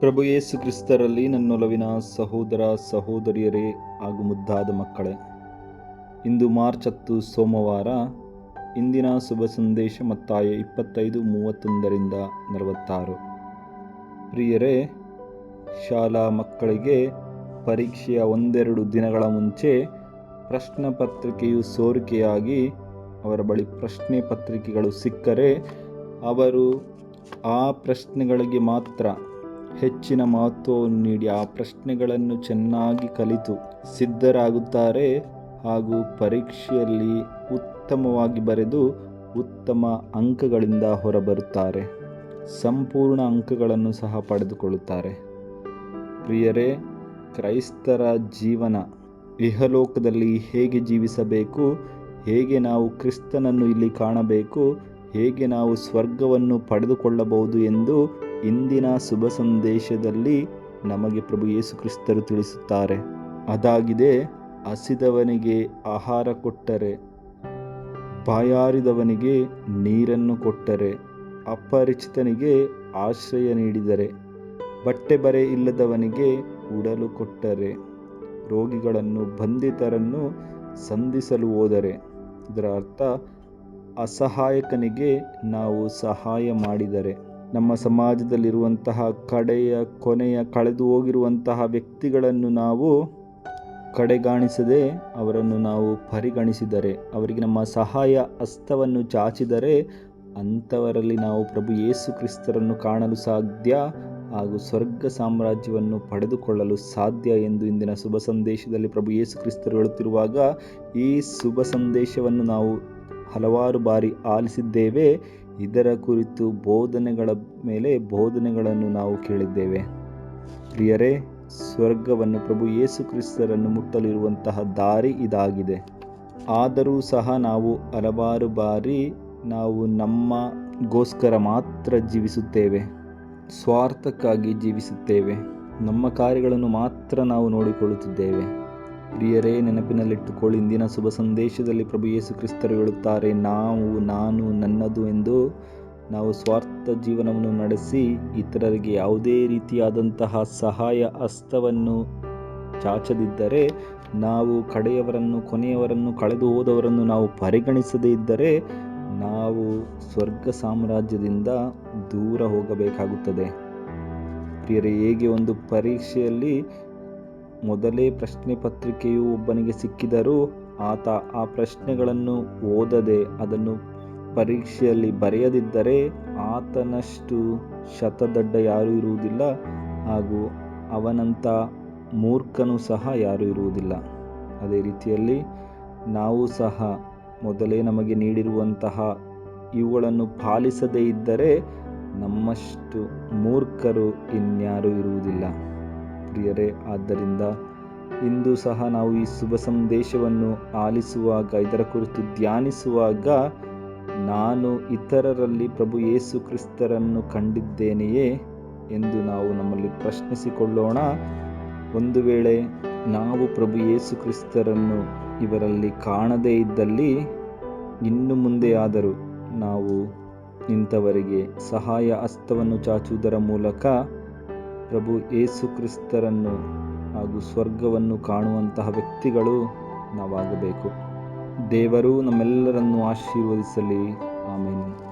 ಪ್ರಭು ಯೇಸು ಕ್ರಿಸ್ತರಲ್ಲಿ ನನ್ನೊಲವಿನ ಸಹೋದರ ಸಹೋದರಿಯರೇ ಹಾಗೂ ಮುದ್ದಾದ ಮಕ್ಕಳೇ, ಇಂದು ಮಾರ್ಚ್ ಹತ್ತು ಸೋಮವಾರ, ಇಂದಿನ ಶುಭ ಸಂದೇಶ ಮತ್ತಾಯ ಇಪ್ಪತ್ತೈದು ಮೂವತ್ತೊಂದರಿಂದ ನಲವತ್ತಾರು. ಪ್ರಿಯರೇ, ಶಾಲಾ ಮಕ್ಕಳಿಗೆ ಪರೀಕ್ಷೆಯ ಒಂದೆರಡು ದಿನಗಳ ಮುಂಚೆ ಪ್ರಶ್ನೆ ಪತ್ರಿಕೆಯು ಸೋರಿಕೆಯಾಗಿ ಅವರ ಬಳಿ ಪ್ರಶ್ನೆ ಪತ್ರಿಕೆಗಳು ಸಿಕ್ಕರೆ ಅವರು ಆ ಪ್ರಶ್ನೆಗಳಿಗೆ ಮಾತ್ರ ಹೆಚ್ಚಿನ ಮಹತ್ವವನ್ನು ನೀಡಿ ಆ ಪ್ರಶ್ನೆಗಳನ್ನು ಚೆನ್ನಾಗಿ ಕಲಿತು ಸಿದ್ಧರಾಗುತ್ತಾರೆ ಹಾಗೂ ಪರೀಕ್ಷೆಯಲ್ಲಿ ಉತ್ತಮವಾಗಿ ಬರೆದು ಉತ್ತಮ ಅಂಕಗಳಿಂದ ಹೊರಬರುತ್ತಾರೆ. ಸಂಪೂರ್ಣ ಅಂಕಗಳನ್ನು ಸಹ ಪಡೆದುಕೊಳ್ಳುತ್ತಾರೆ. ಪ್ರಿಯರೇ, ಕ್ರೈಸ್ತರ ಜೀವನ ಇಹಲೋಕದಲ್ಲಿ ಹೇಗೆ ಜೀವಿಸಬೇಕು, ಹೇಗೆ ನಾವು ಕ್ರಿಸ್ತನನ್ನು ಇಲ್ಲಿ ಕಾಣಬೇಕು, ಹೇಗೆ ನಾವು ಸ್ವರ್ಗವನ್ನು ಪಡೆದುಕೊಳ್ಳಬಹುದು ಎಂದು ಇಂದಿನ ಶುಭ ಸಂದೇಶದಲ್ಲಿ ನಮಗೆ ಪ್ರಭು ಯೇಸು ಕ್ರಿಸ್ತರು ತಿಳಿಸುತ್ತಾರೆ. ಅದಾಗಿದೆ, ಹಸಿದವನಿಗೆ ಆಹಾರ ಕೊಟ್ಟರೆ, ಬಾಯಾರಿದವನಿಗೆ ನೀರನ್ನು ಕೊಟ್ಟರೆ, ಅಪರಿಚಿತನಿಗೆ ಆಶ್ರಯ ನೀಡಿದರೆ, ಬಟ್ಟೆ ಬರೆ ಇಲ್ಲದವನಿಗೆ ಉಡಲು ಕೊಟ್ಟರೆ, ರೋಗಿಗಳನ್ನು ಬಂಧಿತರನ್ನು ಸಂಧಿಸಲು ಹೋದರೆ, ಇದರ ಅರ್ಥ ಅಸಹಾಯಕನಿಗೆ ನಾವು ಸಹಾಯ ಮಾಡಿದರೆ. ನಮ್ಮ ಸಮಾಜದಲ್ಲಿರುವಂತಹ ಕಡೆಯ ಕೊನೆಯ ಕಳೆದು ಹೋಗಿರುವಂತಹ ವ್ಯಕ್ತಿಗಳನ್ನು ನಾವು ಕಡೆಗಾಣಿಸದೆ ಅವರನ್ನು ನಾವು ಪರಿಗಣಿಸಿದರೆ, ಅವರಿಗೆ ನಮ್ಮ ಸಹಾಯ ಹಸ್ತವನ್ನು ಚಾಚಿದರೆ ಅಂಥವರಲ್ಲಿ ನಾವು ಪ್ರಭು ಯೇಸು ಕ್ರಿಸ್ತರನ್ನು ಕಾಣಲು ಸಾಧ್ಯ ಹಾಗೂ ಸ್ವರ್ಗ ಸಾಮ್ರಾಜ್ಯವನ್ನು ಪಡೆದುಕೊಳ್ಳಲು ಸಾಧ್ಯ ಎಂದು ಇಂದಿನ ಶುಭ ಸಂದೇಶದಲ್ಲಿ ಪ್ರಭು ಯೇಸು ಕ್ರಿಸ್ತರು ಹೇಳುತ್ತಿರುವಾಗ, ಈ ಶುಭ ಸಂದೇಶವನ್ನು ನಾವು ಹಲವಾರು ಬಾರಿ ಆಲಿಸಿದ್ದೇವೆ. ಇದರ ಕುರಿತು ಬೋಧನೆಗಳ ಮೇಲೆ ಬೋಧನೆಗಳನ್ನು ನಾವು ಕೇಳಿದ್ದೇವೆ. ಪ್ರಿಯರೇ, ಸ್ವರ್ಗವನ್ನು ಪ್ರಭು ಯೇಸು ಕ್ರಿಸ್ತರನ್ನು ಮುಟ್ಟಲಿರುವಂತಹ ದಾರಿ ಇದಾಗಿದೆ. ಆದರೂ ಸಹ ನಾವು ಹಲವಾರು ಬಾರಿ ನಾವು ನಮ್ಮಗೋಸ್ಕರ ಮಾತ್ರ ಜೀವಿಸುತ್ತೇವೆ. ಸ್ವಾರ್ಥಕ್ಕಾಗಿ ಜೀವಿಸುತ್ತೇವೆ. ನಮ್ಮ ಕಾರ್ಯಗಳನ್ನು ಮಾತ್ರ ನಾವು ನೋಡಿಕೊಳ್ಳುತ್ತಿದ್ದೇವೆ. ಪ್ರಿಯರೇ ನೆನಪಿನಲ್ಲಿಟ್ಟುಕೊಳ್ಳಿ, ಇಂದಿನ ಶುಭ ಸಂದೇಶದಲ್ಲಿ ಪ್ರಭು ಯೇಸು ಕ್ರಿಸ್ತರು ಹೇಳುತ್ತಾರೆ, ನಾವು, ನಾನು, ನನ್ನದು ಎಂದು ನಾವು ಸ್ವಾರ್ಥ ಜೀವನವನ್ನು ನಡೆಸಿ, ಇತರರಿಗೆ ಯಾವುದೇ ರೀತಿಯಾದಂತಹ ಸಹಾಯ ಹಸ್ತವನ್ನು ಚಾಚದಿದ್ದರೆ, ನಾವು ಕಡೆಯವರನ್ನು, ಕೊನೆಯವರನ್ನು ಕಳೆದು ಹೋದವರನ್ನು ನಾವು ಪರಿಗಣಿಸದೇ ಇದ್ದರೆ, ನಾವು ಸ್ವರ್ಗ ಸಾಮ್ರಾಜ್ಯದಿಂದ ದೂರ ಹೋಗಬೇಕಾಗುತ್ತದೆ. ಪ್ರಿಯರೇ, ಹೇಗೆ ಒಂದು ಪರೀಕ್ಷೆಯಲ್ಲಿ ಮೊದಲೇ ಪ್ರಶ್ನೆ ಪತ್ರಿಕೆಯು ಒಬ್ಬನಿಗೆ ಸಿಕ್ಕಿದರೂ ಆತ ಆ ಪ್ರಶ್ನೆಗಳನ್ನು ಓದದೆ ಅದನ್ನು ಪರೀಕ್ಷೆಯಲ್ಲಿ ಬರೆಯದಿದ್ದರೆ ಆತನಷ್ಟು ಶತದಡ್ಡ ಯಾರೂ ಇರುವುದಿಲ್ಲ ಹಾಗೂ ಅವನಂಥ ಮೂರ್ಖನು ಸಹ ಯಾರೂ ಇರುವುದಿಲ್ಲ. ಅದೇ ರೀತಿಯಲ್ಲಿ ನಾವು ಸಹ ಮೊದಲೇ ನಮಗೆ ನೀಡಿರುವಂತಹ ಇವುಗಳನ್ನು ಪಾಲಿಸದೇ ಇದ್ದರೆ ನಮ್ಮಷ್ಟು ಮೂರ್ಖರು ಇನ್ಯಾರೂ ಇರುವುದಿಲ್ಲ. ಪ್ರಿಯರೇ ಆದ್ದರಿಂದ ಇಂದು ಸಹ ನಾವು ಈ ಶುಭ ಸಂದೇಶವನ್ನು ಆಲಿಸುವಾಗ, ಇದರ ಕುರಿತು ಧ್ಯಾನಿಸುವಾಗ ನಾನು ಇತರರಲ್ಲಿ ಪ್ರಭು ಯೇಸು ಕ್ರಿಸ್ತರನ್ನು ಕಂಡಿದ್ದೇನೆಯೇ ಎಂದು ನಾವು ನಮ್ಮಲ್ಲಿ ಪ್ರಶ್ನಿಸಿಕೊಳ್ಳೋಣ. ಒಂದು ವೇಳೆ ನಾವು ಪ್ರಭು ಯೇಸು ಕ್ರಿಸ್ತರನ್ನು ಇವರಲ್ಲಿ ಕಾಣದೇ ಇದ್ದಲ್ಲಿ, ಇನ್ನು ಮುಂದೆಯಾದರೂ ನಾವು ಇಂಥವರಿಗೆ ಸಹಾಯ ಹಸ್ತವನ್ನು ಚಾಚುವುದರ ಮೂಲಕ ಪ್ರಭು ಏಸು ಕ್ರಿಸ್ತರನ್ನು ಹಾಗೂ ಸ್ವರ್ಗವನ್ನು ಕಾಣುವಂತಹ ವ್ಯಕ್ತಿಗಳು ನಾವಾಗಬೇಕು. ದೇವರು ನಮ್ಮೆಲ್ಲರನ್ನು ಆಶೀರ್ವದಿಸಲಿ. ಆಮೇಲೆ